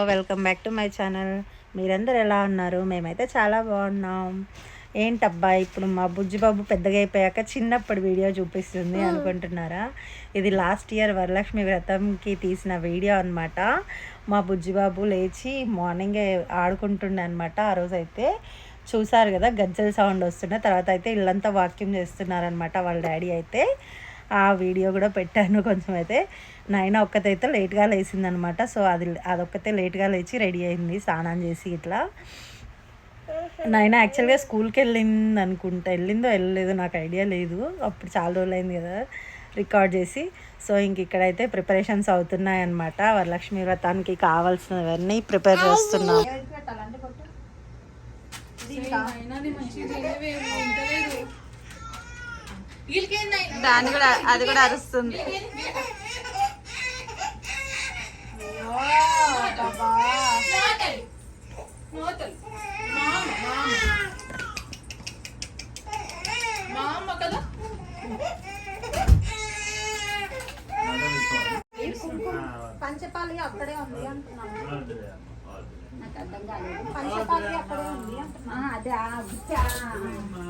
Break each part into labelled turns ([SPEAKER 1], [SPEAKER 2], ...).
[SPEAKER 1] Hello welcome back to my channel. మీరందరూ ఎలా ఉన్నారు? మేమైతే చాలా బాగున్నాం. ఏంటబ్బా ఇప్పుడు మా బుజ్జిబాబు పెద్దగా అయిపోయాక చిన్నప్పటి వీడియో చూపిస్తుంది అనుకుంటున్నారా? ఇది లాస్ట్ ఇయర్ వరలక్ష్మి వ్రతంకి తీసిన వీడియో అన్నమాట. మా బుజ్జిబాబు లేచి మార్నింగే ఆడుకుంటుండే అనమాట ఆ రోజు అయితే చూసారు కదా గజ్జల సౌండ్ వస్తుండే తర్వాత అయితే ఇల్లంతా వాక్యం చేస్తున్నారనమాట వాళ్ళ డాడీ అయితే. ఆ వీడియో కూడా పెట్టాను కొంచెం అయితే నైనా ఒక్కతైతే లేట్గా లేచిందనమాట. సో అది అదొక్కతే లేట్గా లేచి రెడీ అయింది స్నానం చేసి ఇట్లా. నైనా యాక్చువల్గా స్కూల్కి వెళ్ళింది అనుకుంటా వెళ్ళిందో వెళ్ళలేదో నాకు ఐడియా లేదు. అప్పుడు చాలా రోజులు అయింది కదా రికార్డ్ చేసి. సో ఇంక ఇక్కడైతే ప్రిపరేషన్స్ అవుతున్నాయి అనమాట వరలక్ష్మి వ్రతానికి కావాల్సినవన్నీ ప్రిపేర్ చేస్తున్నాం. దాన్ని కూడా అది కూడా అరుస్తుంది.
[SPEAKER 2] పంచపాలి అక్కడే ఉంది అంటున్నాను. నాకు అర్థం కాలేదు పంచపాలి అక్కడే ఉంది అంటున్నాను అదే ఆ బుచ్చ. ఆ?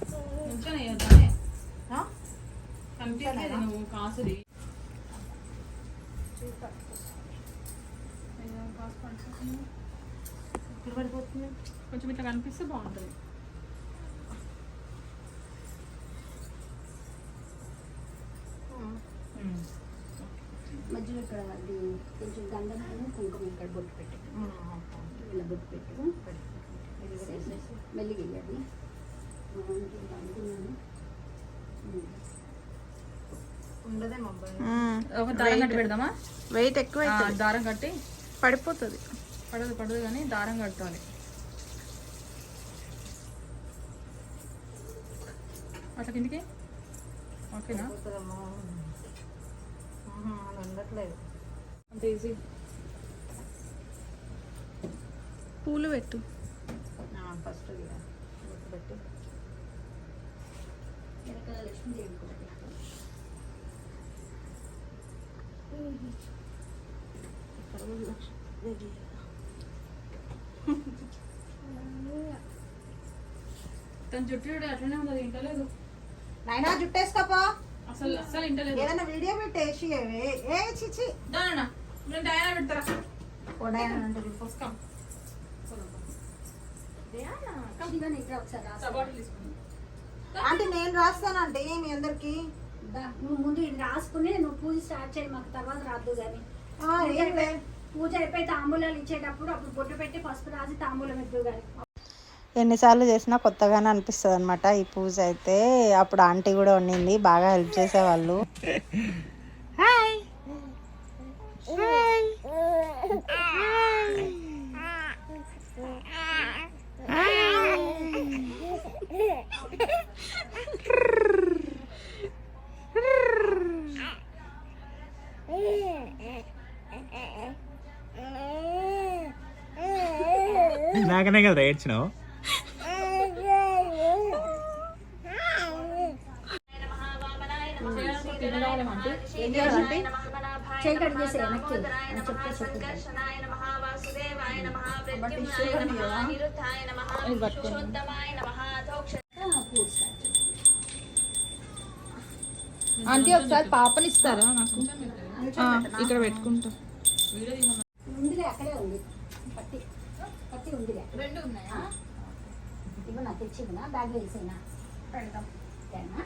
[SPEAKER 3] నువ్వు కాసుది
[SPEAKER 2] ఇక్కడ పడిపోతుంది
[SPEAKER 3] కొంచెం ఇట్లా కనిపిస్తే బాగుంటుంది.
[SPEAKER 2] మధ్యలో ఇక్కడ అది కొంచెం గంధం కుంకుమ ఇక్కడ బొట్టు పెట్టు ఇలా బొట్టు పెట్టు మెల్లిగా అనుకున్నాను
[SPEAKER 3] ఒక దారం కట్టి పెడదామా?
[SPEAKER 1] వెయిట్ ఎక్కువ
[SPEAKER 3] దారం కట్టి
[SPEAKER 1] పడిపోతుంది.
[SPEAKER 3] పడదు పడదు కానీ దారం కట్టాలి. అట్లా కిందికి? ఓకేనా? అంత ఈజీ
[SPEAKER 1] పూలు పెట్టు. ఫస్ట్ పెట్టి
[SPEAKER 2] వెనకాల లక్ష్మీదేవి కూడా పెట్టు.
[SPEAKER 3] తన జుట్టు చూడు అట్లనే ఉన్నది ఇంటలేదు.
[SPEAKER 2] నాయనా జుట్టేసుకోపో.
[SPEAKER 3] అసలు అసలు ఇంటలేదు.
[SPEAKER 2] ఏదైనా వీడియో పెట్టేసి ఏ చిచి
[SPEAKER 3] దానా నేను డైనా పెడతారా?
[SPEAKER 2] కొడాయనంటే
[SPEAKER 3] వస్తాం.
[SPEAKER 2] శివన్ ఇక్కడ ఒకసారి
[SPEAKER 3] తీసుకుందాం.
[SPEAKER 2] అంటే నేను రాస్తానంటే మీ అందరికి? నువ్వు ముందు ఇది రాసుకుని నువ్వు పూజ స్టార్ట్ చేయి మాకు తర్వాత రాదు కానీ పూజ అయిపోయి తాంబూలాలు ఇచ్చేటప్పుడు అప్పుడు బొట్టు పెట్టి పసుపు రాసి తాంబూలం ఇద్దు కానీ
[SPEAKER 1] ఎన్నిసార్లు చేసినా కొత్తగానే అనిపిస్తుంది అనమాట ఈ పూజ అయితే. అప్పుడు ఆంటీ కూడా వండింది బాగా హెల్ప్ చేసేవాళ్ళు
[SPEAKER 4] నాకనే కదా ఏడ్చినావు
[SPEAKER 2] ఏం చేయాలంటే చేయి కడిగేసి వెనక్కి అని చెప్తే చెప్తాను
[SPEAKER 3] ఇది పట్టుకోండి
[SPEAKER 2] పూజ స్టార్ట్ చేయి.
[SPEAKER 3] ఆంటీ ఒకసారి పాపని ఇస్తారా నాకు? ఆ, ఇక్కడ పెట్టుకుంటా.
[SPEAKER 2] ఉందిలే అక్కడే ఉంది. పట్టి ఉందిలే
[SPEAKER 3] రెండు ఉన్నాయా?
[SPEAKER 2] ఇవ్వ నాకు తెచ్చి ఇవ్వనా బ్యాగ్ వేసేనా పెడతాం తేనా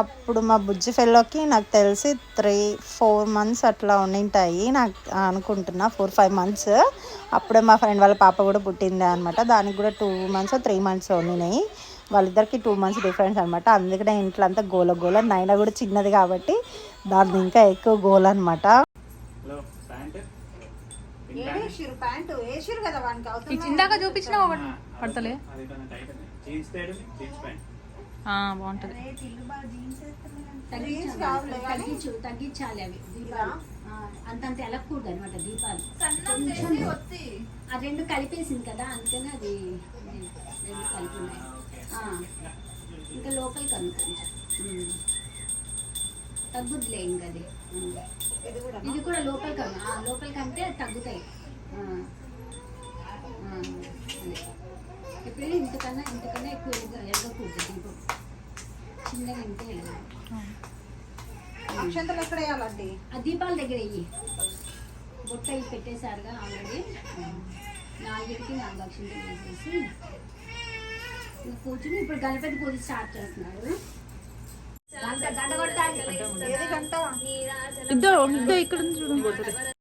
[SPEAKER 1] అప్పుడు మా బుజ్జి ఫెల్లోకి నాకు తెలిసి త్రీ ఫోర్ మంత్స్ అట్లా ఉండింటాయి. నాకు అనుకుంటున్నా ఫోర్ ఫైవ్ మంత్స్ అప్పుడే మా ఫ్రెండ్ వాళ్ళ పాప కూడా పుట్టింది అనమాట దానికి కూడా టూ మంత్స్ త్రీ మంత్స్ ఉండినాయి. వాళ్ళిద్దరికి టూ మంత్స్ డిఫరెన్స్ అనమాట అందుకనే ఇంట్లో అంతా గోల గోల. నైనా కూడా చిన్నది కాబట్టి దాన్ని ఇంకా ఎక్కువ గోల అనమాట
[SPEAKER 3] ఇందాక చూపించిన పడతలే.
[SPEAKER 4] Jeans pant.
[SPEAKER 3] బాగుంటది.
[SPEAKER 5] తగ్గించు తగ్గించాలి అవి. దీపాలు. ఆ, అంతంత ఎలకూడదు అనమాట దీపాలు. ఆ రెండు కలిపేసింది కదా అందుకని అది రెండు కలిపి ఉన్నాయి ఆ, ఇంకా లోపలికి అనుకుంటా తగ్గుద్దిలే ఇంకా అది.
[SPEAKER 2] ఇది కూడా
[SPEAKER 5] కూడా లోపలికి లోపలికి అంటే తగ్గుతాయి. ఎప్పుడు ఇంతకన్నా ఇంతకన్నా ఎక్కువ ఎరగ ఎరగకూడదు దీపం. చిన్నగా ఇంతే ఎరగాలి.
[SPEAKER 2] అక్షంతలు ఎక్కడ వేయాలండి?
[SPEAKER 5] ఆ దీపాల దగ్గర వెయ్యి బొట్ట ఇవి పెట్టేశారుగా ఆల్రెడీ. నాలుగింటికి నాలుగు అక్షంతలు వేసేసి ఇంకా కూర్చుని ఇప్పుడు గణపతి పూజ స్టార్ట్ చేస్తున్నారు. గంట గంట కొట్టాలి.
[SPEAKER 2] ఏది గంట?
[SPEAKER 3] ఇద్దరు ఇద్దరు ఇక్కడ ఉంది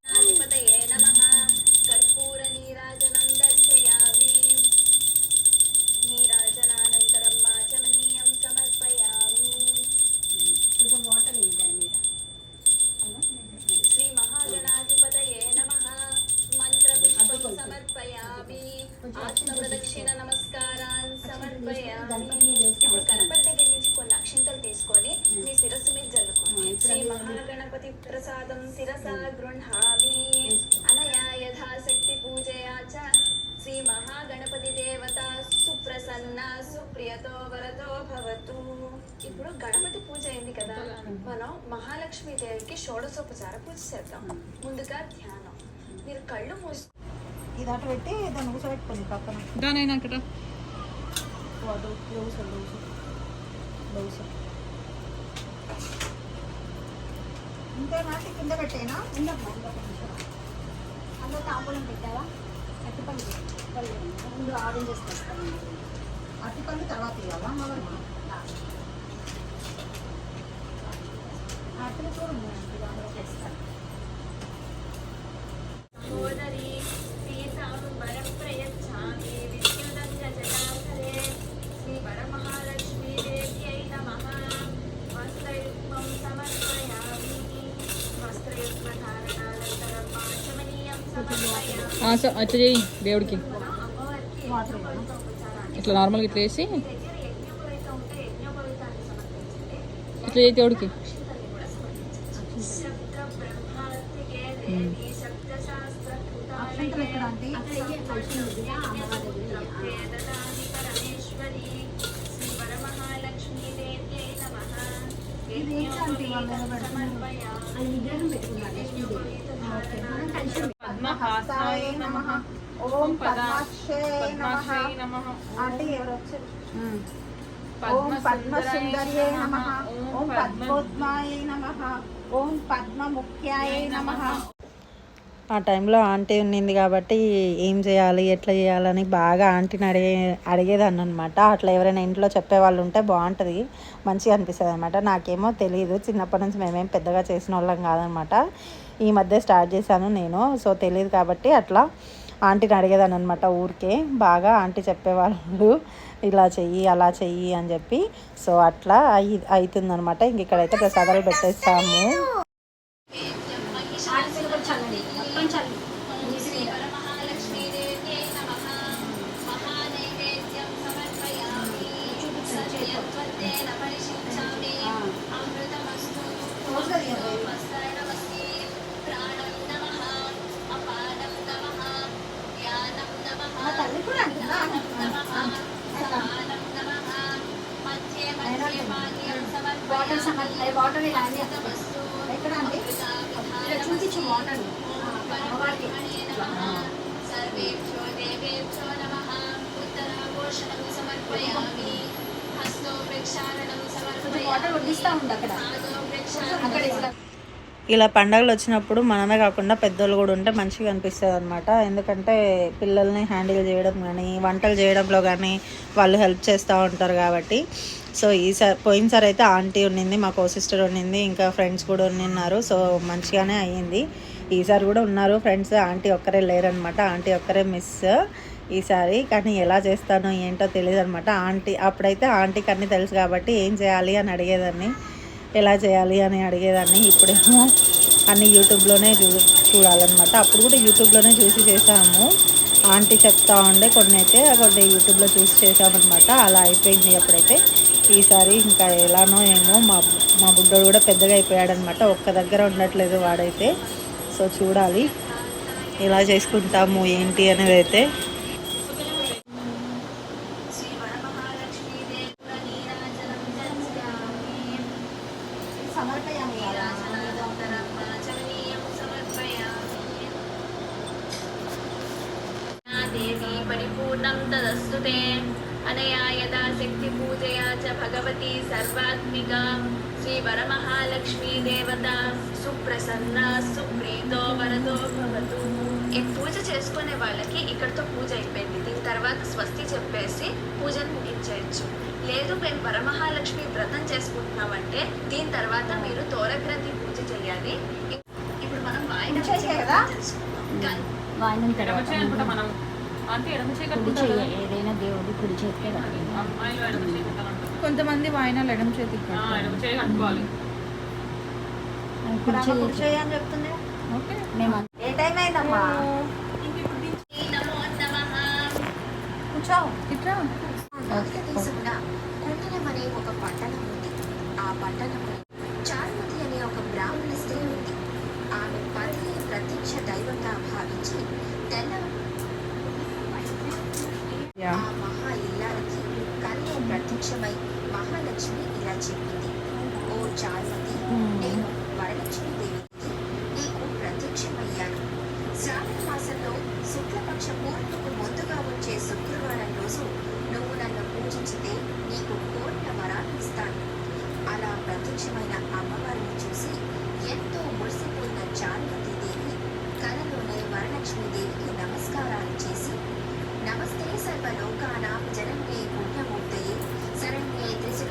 [SPEAKER 6] కళ్ళు మూసు
[SPEAKER 2] ఇది అటు పెట్టి దాన్ని కూర్చోబెట్టుకోండి పక్కన.
[SPEAKER 3] అక్కడ.
[SPEAKER 2] వాడు లూస్ లూస్ లూస్ ఇంతేనా కింద పెట్టేనా?
[SPEAKER 5] నిమిషం. అందులో తాంబూలం పెట్టావా? పల్లి ముందు ఆరెంజెస్ తెస్తాను
[SPEAKER 2] అరటిపళ్ళు తర్వాత ఇవ్వాలా?
[SPEAKER 5] కూడా ఉన్నాయి. అందులో తెస్తాను
[SPEAKER 6] సమర్పయామి
[SPEAKER 3] అట్లా చేయి దేవుడికి.
[SPEAKER 6] అమ్మవారికి
[SPEAKER 3] ఇట్లా నార్మల్గా ఇట్లా వేసి
[SPEAKER 6] దగ్గర యజ్ఞోపవీతం ఉంటే యజ్ఞోపవీతాన్ని సమర్పించండి
[SPEAKER 3] ఇట్లా చేయి దేవుడికి
[SPEAKER 6] అక్షింతల్ని నమః.
[SPEAKER 2] ఓం పద్మాక్షే నమః. అంటే ఎవరు వచ్చారు ఓం పద్మసుందర్యే నమః. ఓం పద్మోద్మాయే నమః. ఓం పద్మముఖ్యాయే నమః.
[SPEAKER 1] ఆ టైంలో ఆంటీ ఉన్నింది కాబట్టి ఏం చేయాలి ఎట్లా చేయాలని బాగా ఆంటీని అడిగే అడిగేదాన్ని అనమాట అట్లా ఎవరైనా ఇంట్లో చెప్పేవాళ్ళు ఉంటే బాగుంటుంది మంచిగా అనిపిస్తుంది అనమాట నాకేమో తెలియదు చిన్నప్పటి నుంచి మేమేం పెద్దగా చేసిన వాళ్ళం కాదనమాట. ఈ మధ్య స్టార్ట్ చేశాను నేను. సో తెలియదు కాబట్టి అట్లా ఆంటీని అడిగేదాన్ని అనమాట ఊరికే. బాగా ఆంటీ చెప్పేవాళ్ళు ఇలా చెయ్యి అలా చెయ్యి అని చెప్పి. సో అట్లా అయి అవుతుందనమాట ఇంక ఇక్కడైతే ప్రసాదాలు పెట్టేస్తాము.
[SPEAKER 5] ఇలా
[SPEAKER 1] పండగలు వచ్చినప్పుడు మనమే కాకుండా పెద్దోళ్ళు కూడా ఉంటే మంచిగా అనిపిస్తుంది అనమాట ఎందుకంటే పిల్లల్ని హ్యాండిల్ చేయడం కానీ వంటలు చేయడంలో కానీ వాళ్ళు హెల్ప్ చేస్తూ ఉంటారు కాబట్టి. సో ఈసారి పోయినసారి అయితే ఆంటీ ఉండింది మా కో సిస్టర్ ఉండింది ఇంకా ఫ్రెండ్స్ కూడా ఉన్నారు సో మంచిగానే అయ్యింది. ఈసారి కూడా ఉన్నారు ఫ్రెండ్స్ ఆంటీ ఒక్కరే లేరనమాట ఆంటీ ఒక్కరే మిస్ ఈసారి కానీ ఎలా చేస్తానో ఏంటో తెలియదు అనమాట ఆంటీ అప్పుడైతే ఆంటీకి అన్నీ తెలుసు కాబట్టి ఏం చేయాలి అని అడిగేదాన్ని. ఎలా చేయాలి అని అడిగేదాన్ని. ఇప్పుడేమో
[SPEAKER 6] అన్ని యూట్యూబ్లోనే చూ చూడాలన్నమాట. అప్పుడు కూడా యూట్యూబ్లోనే చూసి చేసాము ఆంటీ చెప్తా ఉండే కొన్ని అయితే కొన్ని యూట్యూబ్లో చూసి చేసామన్నమాట అలా అయిపోయింది అప్పుడైతే. ఈసారి ఇంకా ఎలానో ఏమో మా మా బుడ్డోడు కూడా పెద్దగా అయిపోయాడనమాట ఒక్క దగ్గర ఉండట్లేదు వాడైతే. సో చూడాలి. ఎలా చేసుకుంటాము ఏంటి అనేది అయితే.
[SPEAKER 5] కుడి చేతికే
[SPEAKER 7] కొంతమంది వాయినాలు ఎడమ చేతికి
[SPEAKER 3] చేయి
[SPEAKER 5] కుడి
[SPEAKER 2] అని చెప్తుంది?
[SPEAKER 7] ఓకే.
[SPEAKER 5] మేము
[SPEAKER 2] ఏ టైం అయిందమ్మా? కూర్చో.
[SPEAKER 7] ఇట్లా?
[SPEAKER 8] భారతదేశమున ప్రత్యక్షమై మహాలక్ష్మి ఇలా చెప్పింది ఓ చారుమతి నేను వరలక్ష్మి దేవికి నీకు ప్రత్యక్షమయ్యాను. శ్రావణ మాసంలో శుక్లపక్ష పూర్ణిమకు ముందుగా వచ్చే శుక్రవారం రోజు నువ్వు నన్ను పూజించితే నీకు కోరిన వరాన్ని ఇస్తాను. అలా ప్రత్యక్షమైన అమ్మవారిని చూసి ఎంతో మురిసిపోయిన చారుమతి దేవి కలలోనే వరలక్ష్మి దేవికి నమస్కారాలు చేసి నమస్తే సర్వలోకానాం జనన్యే పుణ్యమూర్తయే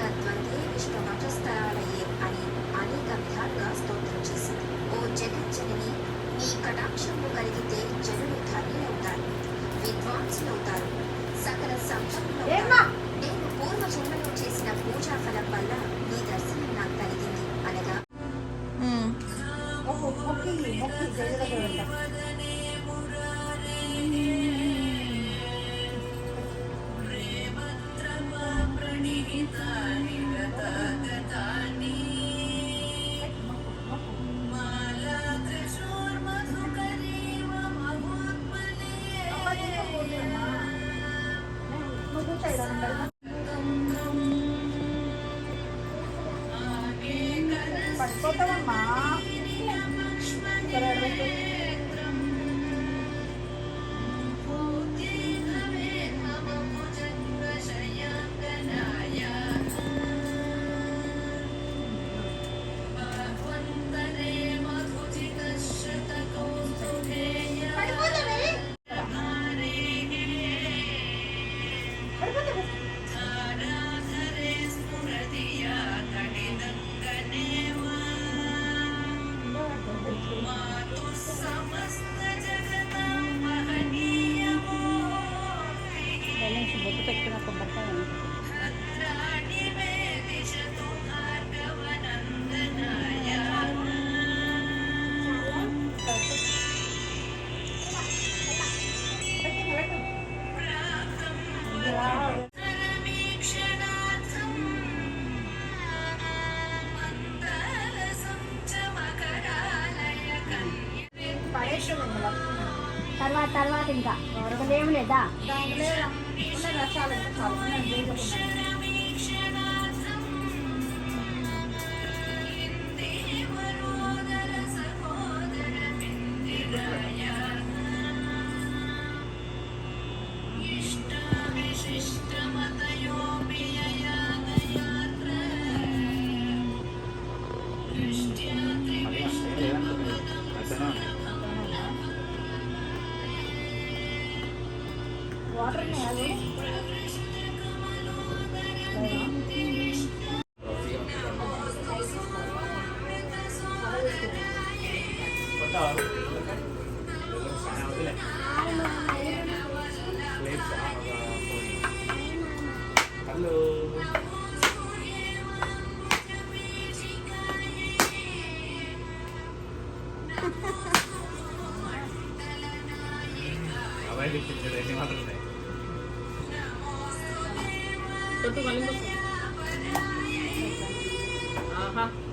[SPEAKER 8] త్రిజగద్వందే విష్ణుమఠస్థలాలయే అని అనేక విధాలుగా స్తోత్రం చేసింది. ఓ జగజ్జనని నీ కటాక్షము కలిగితే జనులు ధన్యులవుతారు విద్వాంసులవుతారు సకల సంపన్నులవుతారు నేను పూర్వ జన్మలో చేసిన పూజా ఫలం వల్ల నీ దర్శనం నాకు కలిగింది అనగా
[SPEAKER 2] మొక్కు మొక్కి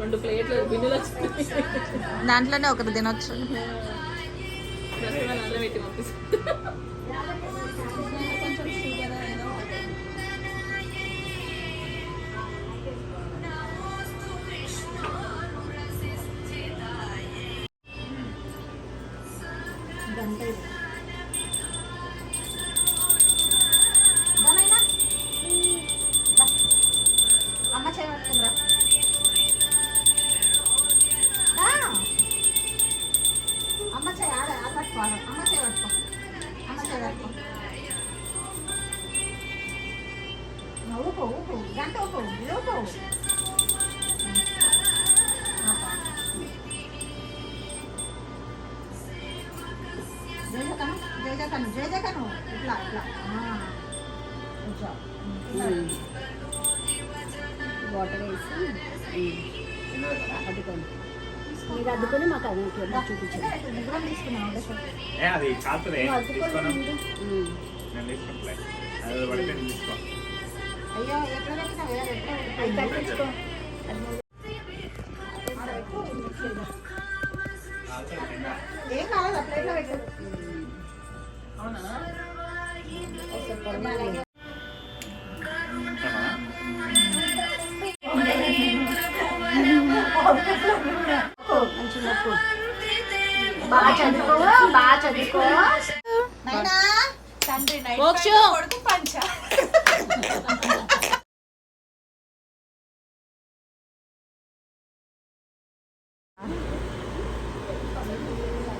[SPEAKER 3] రెండు ప్లేట్లు బిన్నులు వచ్చినాయి.
[SPEAKER 7] దాంట్లోనే ఒకటి తినొచ్చు.
[SPEAKER 3] పెట్టి పంపిస్తాను.
[SPEAKER 2] జయజకను జయజకను జయజకను ఇట్లా. ఇట్లా. కొంచెం.
[SPEAKER 5] వాటర్ వేసి అద్దుకోండి మీరు అద్దుకొని మాకు అది చూపించండి.
[SPEAKER 2] తీసుకున్నాం. ఒకటే.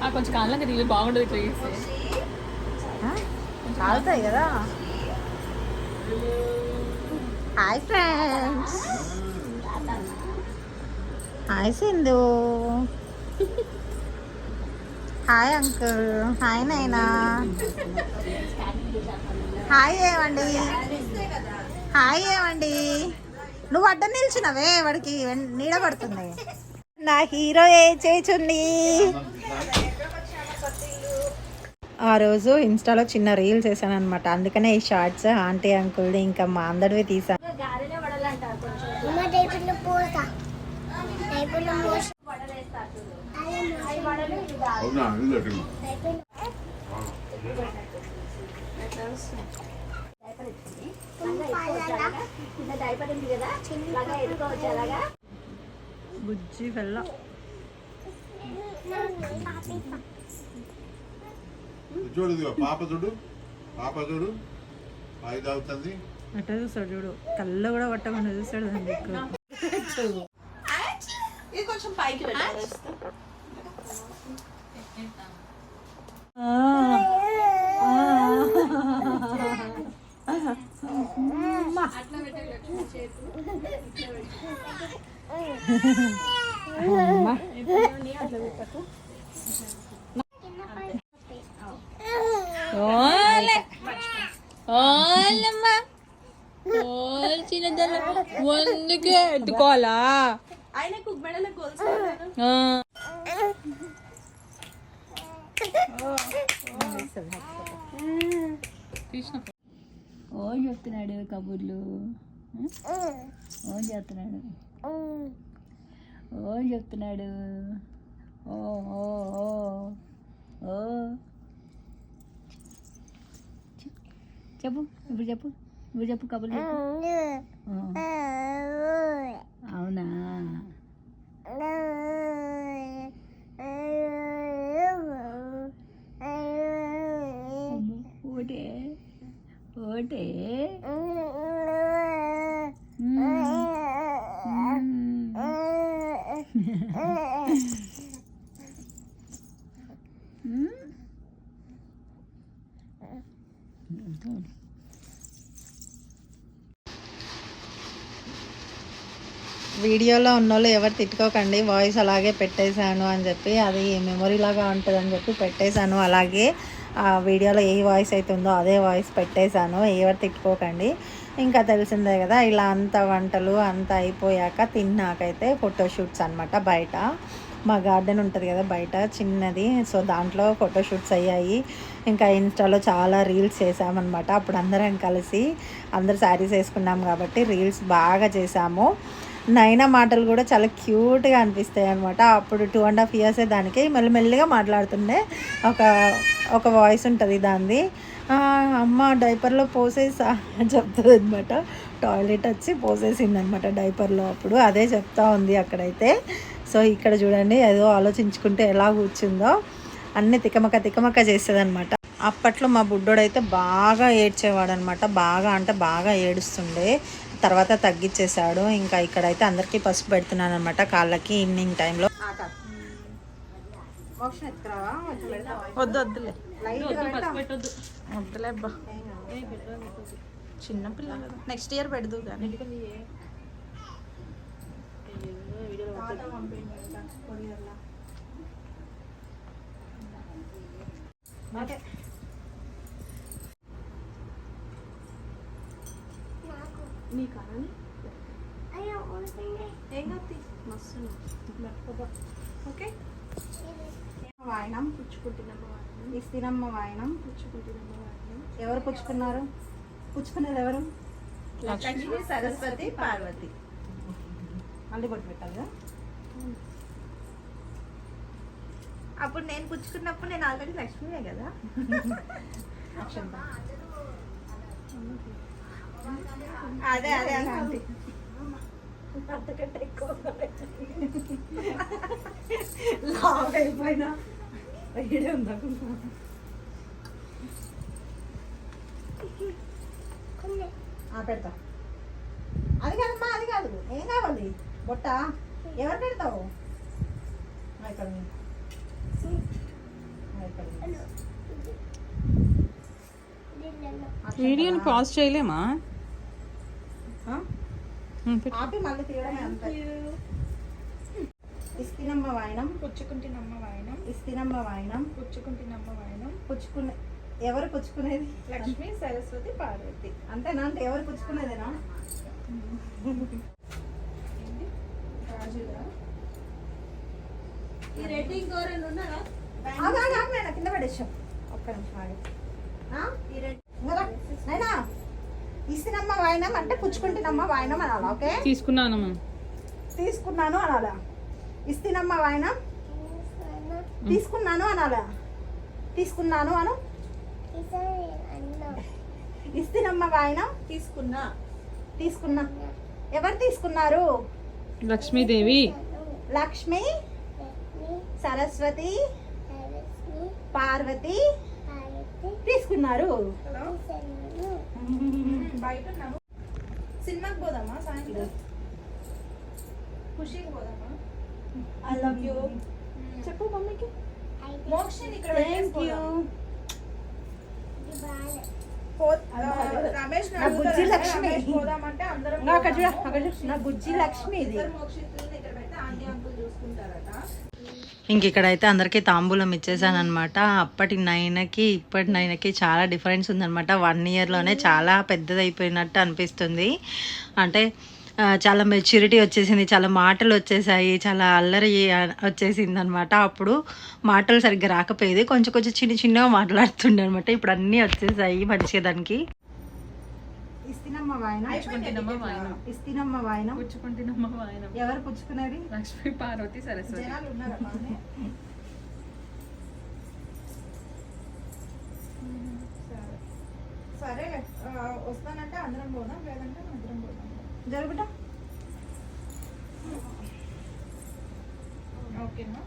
[SPEAKER 2] ఆ,
[SPEAKER 3] కొంచెం కాళ్ళకి రీల్ బాగుంటుంది ఇట్లా చేస్తే
[SPEAKER 1] కాలుతాయి కదా. Hi friends. Hi Sindhu. Hi uncle. Hi Naina. Hi ఏమండి? హాయ్ ఏమండి? నువ్వు అడ్డ నిల్చున్నావే వాడికి నీడ పడుతుంది. నా హీరో ఏ చేచుండి ఆ రోజు ఇన్స్టాలో చిన్న రీల్స్ వేసాను అనమాట అందుకనే ఈ షార్ట్స్ ఆంటీ అంకుల్ది ఇంకా మా అందరివి తీసాను
[SPEAKER 9] అవునా?
[SPEAKER 1] బుజ్జి వెళ్ళ.
[SPEAKER 9] చూడు పాప చూడు. పాప చూడు. ఐదు అవుతుంది
[SPEAKER 1] అట్లా చూస్తాడు చూడు. కళ్ళు కూడా పట్టకుండా చూస్తాడు దాన్ని ఎక్కువ
[SPEAKER 3] ఓలే ఓలమ్మ ఓల్ చిన్నదల్ల ఎత్తుకోవాలా ఆ. తీసిన ఓ చెప్తున్నాడు కబుర్లు. ఓ చెప్తున్నాడు. ఓ చెప్తున్నాడు. ఓ ఓ ఓ ఓ. చెప్పు ఇప్పుడు చెప్పు ఇప్పుడు చెప్పు కబుర్లు. అవునా అమ్మో, ఓటే ఓటే
[SPEAKER 1] వీడియోలో ఉన్న వాళ్ళు ఎవరు తిట్టుకోకండి వాయిస్ అలాగే పెట్టేశాను అని చెప్పి అది మెమొరీ లాగా ఉంటుంది అని చెప్పి పెట్టేశాను. అలాగే ఆ వీడియోలో ఏ వాయిస్ అయితే ఉందో అదే వాయిస్ పెట్టేశాను. ఎవరు తిట్టుకోకండి. ఇంకా తెలిసిందే కదా ఇలా అంత వంటలు అంత అయిపోయాక తిన్నాకైతే ఫోటోషూట్స్ అనమాట బయట. మా గార్డెన్ ఉంటుంది కదా బయట చిన్నది. సో దాంట్లో ఫోటోషూట్స్ అయ్యాయి. ఇంకా ఇన్స్టాలో చాలా రీల్స్ చేసామన్నమాట అప్పుడు అందరం కలిసి అందరు శారీస్ వేసుకున్నాం కాబట్టి రీల్స్ బాగా చేసాము నైనా మాటలు కూడా చాలా క్యూట్గా అనిపిస్తాయి అనమాట అప్పుడు టూ అండ్ హాఫ్ ఇయర్సే దానికి మెల్లమెల్లిగా మాట్లాడుతుండే. ఒక ఒక వాయిస్ ఉంటుంది దాన్ని అమ్మ డైపర్లో పోసేసా అని చెప్తుంది అనమాట టాయిలెట్ వచ్చి పోసేసింది అనమాట డైపర్లో అప్పుడు. అదే చెప్తా ఉంది అక్కడైతే. సో ఇక్కడ చూడండి ఏదో ఆలోచించుకుంటే ఎలా కూర్చుందో. అన్ని తికమక తికమక చేస్తుంది అనమాట అప్పట్లో మా బుడ్డోడైతే బాగా ఏడ్చేవాడు అనమాట బాగా అంటే బాగా ఏడుస్తుండే. తర్వాత తగ్గించేశాడు ఇంకా ఇక్కడైతే అందరికీ పసుపు పెడుతున్నాను అనమాట కాళ్ళకి ఈవినింగ్ టైంలో. వద్దు వద్దులే. వద్దులే అబ్బా చిన్న పిల్ల కదా. నెక్స్ట్ ఇయర్ పెడదు కానీ. వాయనం. ఇస్తినమ్మ వాయనం ఎవరు పుచ్చుకున్నారు? పుచ్చుకునేది ఎవరు? లక్ష్మి. సరస్వతి పార్వతి. మళ్ళీ బొట్టు పెట్టాలిగా అప్పుడు నేను పుచ్చుకున్నప్పుడు నేను ఆల్రెడీ లక్ష్మీనే కదా. అదే అదే అంతకంటే ఎక్కువ లావ్ అయిపోయినా ఈడే ఉందా? ఆ, పెడతా. అది కాదమ్మా అది కాదు. ఏం కావాలి? బొట్ట? ఎవరు పెడతావు? ఆ, ఇక్కడ.
[SPEAKER 3] వీడియోని పాజ్ చేయలేమా?
[SPEAKER 1] ఆపి మళ్ళీ తీయడమే అంత. ఇస్తినమ్మ వాయనం.
[SPEAKER 7] పుచ్చుకుంటున్నమ్మ వాయనం.
[SPEAKER 1] ఇస్తినమ్మ వాయనం.
[SPEAKER 7] పుచ్చుకుంటున్నమ్మ వాయనం.
[SPEAKER 1] పుచ్చుకునే ఎవరు పుచ్చుకునేది?
[SPEAKER 7] లక్ష్మి సరస్వతి పార్వతి.
[SPEAKER 1] అంతేనా? అంటే ఎవరు పుచ్చుకునేదేనా?
[SPEAKER 10] ఈ రెడ్డి ఇంకోరెండు ఉన్నారా
[SPEAKER 1] కింద పడేసాం ఒక్క నిమిషం ఆగి. ఆ? ఇంకా ఇస్తినమ్మ వాయనం అంటే పుచ్చుకుంటున్నమ్మ వాయనం అనాలా ఓకే?
[SPEAKER 3] తీసుకున్నానమ్మా
[SPEAKER 1] తీసుకున్నాను అనాలా ఇస్తినమ్మ వాయనం? తీసుకున్నాను అనాలా తీసుకున్నాను అను. ఇస్తినమ్మ వాయనం?
[SPEAKER 7] తీసుకున్నా.
[SPEAKER 1] తీసుకున్నా. ఎవరు తీసుకున్నారు?
[SPEAKER 3] లక్ష్మీదేవి.
[SPEAKER 1] లక్ష్మి సరస్వతి పార్వతి తీసుకున్నారు.
[SPEAKER 7] బయట ఉన్నాము సినిమాకి పోదామా సాయంత్రం ఖుషికి పోదామా
[SPEAKER 1] ఐ లవ్ యూ చెప్పు మమ్మీకి
[SPEAKER 7] మోక్షని ఇక్కడ
[SPEAKER 1] థ్యాంక్ యూ
[SPEAKER 7] పో- ఆ, రమేష్
[SPEAKER 1] నా బుజ్జి లక్ష్మి.
[SPEAKER 7] పోదామంటే అందరం
[SPEAKER 1] ఇంకా అక్కడ చూడ అక్కడ చూడు. నా బుజ్జి లక్ష్మి ఇది.
[SPEAKER 7] ఇద్దరు మోక్షితుల్ని ఇక్కడ పెడితే ఆంటీ అంకుల్ చూసుకుంటారట
[SPEAKER 1] ఇంక ఇక్కడైతే అందరికీ తాంబూలం ఇచ్చేసాను అనమాట అప్పటి నైన్కి ఇప్పటి నైన్కి చాలా డిఫరెన్స్ ఉందనమాట వన్ ఇయర్లోనే చాలా పెద్దదైపోయినట్టు అనిపిస్తుంది. అంటే చాలా మెచ్యూరిటీ వచ్చేసింది చాలా మాటలు వచ్చేసాయి చాలా అల్లరి వచ్చేసింది అనమాట అప్పుడు మాటలు సరిగ్గా రాకపోయేది. కొంచెం కొంచెం చిన్న చిన్నగా మాట్లాడుతుండే అనమాట ఇప్పుడు అన్నీ వచ్చేసాయి మంచిగా దానికి.
[SPEAKER 3] పుచ్చుకుంటున్నమ్మ వాయనం.
[SPEAKER 1] ఇస్తినమ్మ వాయనం.
[SPEAKER 3] పుచ్చుకుంటున్నమ్మ వాయనం.
[SPEAKER 1] ఎవరు పుచ్చుకునేది?
[SPEAKER 3] లక్ష్మీ పార్వతి సరస్వతి.
[SPEAKER 7] జనాలు ఉన్నారా బాగానే? సరే. వస్తానంటే అందరం పోదాం లేదంటే ఇద్దరం పోదాం.
[SPEAKER 1] జరుగుట
[SPEAKER 7] ఓకేనా?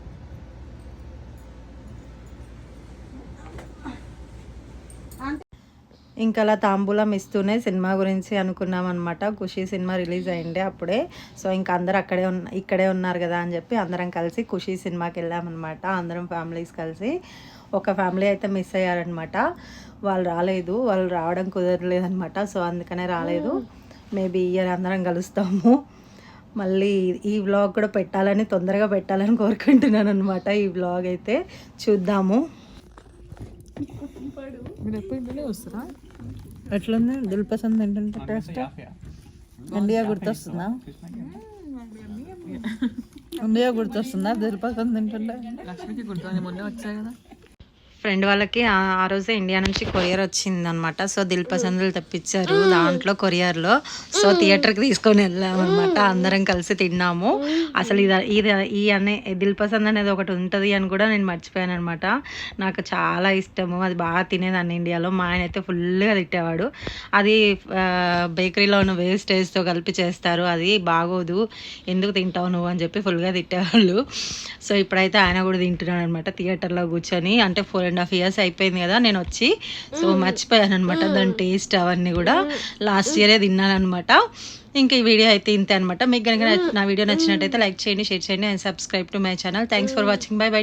[SPEAKER 1] ఇంకా అలా తాంబూలం ఇస్తూనే సినిమా గురించి అనుకున్నాం అనమాట ఖుషి సినిమా రిలీజ్ అయింది అప్పుడే. సో ఇంకా అందరు అక్కడే ఉన్న ఇక్కడే ఉన్నారు కదా అని చెప్పి అందరం కలిసి ఖుషి సినిమాకి వెళ్ళామన్నమాట. అందరం ఫ్యామిలీస్ కలిసి. ఒక ఫ్యామిలీ అయితే మిస్ అయ్యారనమాట వాళ్ళు రాలేదు. వాళ్ళు రావడం కుదరలేదనమాట సో అందుకనే రాలేదు. మేబీ ఇయర్ అందరం కలుస్తాము. మళ్ళీ ఈ వ్లాగ్ కూడా పెట్టాలని తొందరగా పెట్టాలని కోరుకుంటున్నాను అనమాట ఈ వ్లాగ్ అయితే చూద్దాము.
[SPEAKER 3] మీరు ఎప్పుడు ఇంట్లోనే వస్తారా?
[SPEAKER 1] ఎట్లుంది దిల్ పసంద్ ఏంటంటే టేస్ట్ ఇండియా గుర్తొస్తుందా? ఇండియా గుర్తొస్తుందా? దిల్ పసంద్ ఏంటంటే?
[SPEAKER 7] లక్ష్మికి గుర్తుంది మొన్న వచ్చాయి కదా.
[SPEAKER 1] ఫ్రెండ్ వాళ్ళకి ఆ రోజే ఇండియా నుంచి కొరియర్ వచ్చింది అనమాట సో దిల్ పసందులు తెప్పించారు దాంట్లో కొరియర్లో. సో థియేటర్కి తీసుకొని వెళ్ళాము అనమాట అందరం కలిసి తిన్నాము. అసలు ఇది ఇది ఈ అనే దిల్ పసంద్ అనేది ఒకటి ఉంటుంది అని కూడా నేను మర్చిపోయాను అనమాట నాకు చాలా ఇష్టము. అది బాగా తినేదాన్ని ఇండియాలో. మా ఆయన అయితే ఫుల్గా తిట్టేవాడు. అది బేకరీలో ఉన్న వేస్టేజ్తో కలిపి చేస్తారు. అది బాగోదు. ఎందుకు తింటావు నువ్వు అని చెప్పి ఫుల్గా తిట్టేవాళ్ళు. సో ఇప్పుడైతే ఆయన కూడా తింటున్నాడు అనమాట థియేటర్లో కూర్చొని. అంటే ఫోర్ అండ్ హాఫ్ ఇయర్స్ అయిపోయింది కదా నేను వచ్చి సో మర్చిపోయాను అనమాట దాని టేస్ట్ అవన్నీ కూడా. లాస్ట్ ఇయరే తిన్నాను అనమాట ఇంకా ఈ వీడియో అయితే ఇంతే అనమాట మీకు కనుక నా వీడియో నచ్చినట్టయితే లైక్ చేయండి షేర్ చేయండి and subscribe to my channel thanks for watching bye bye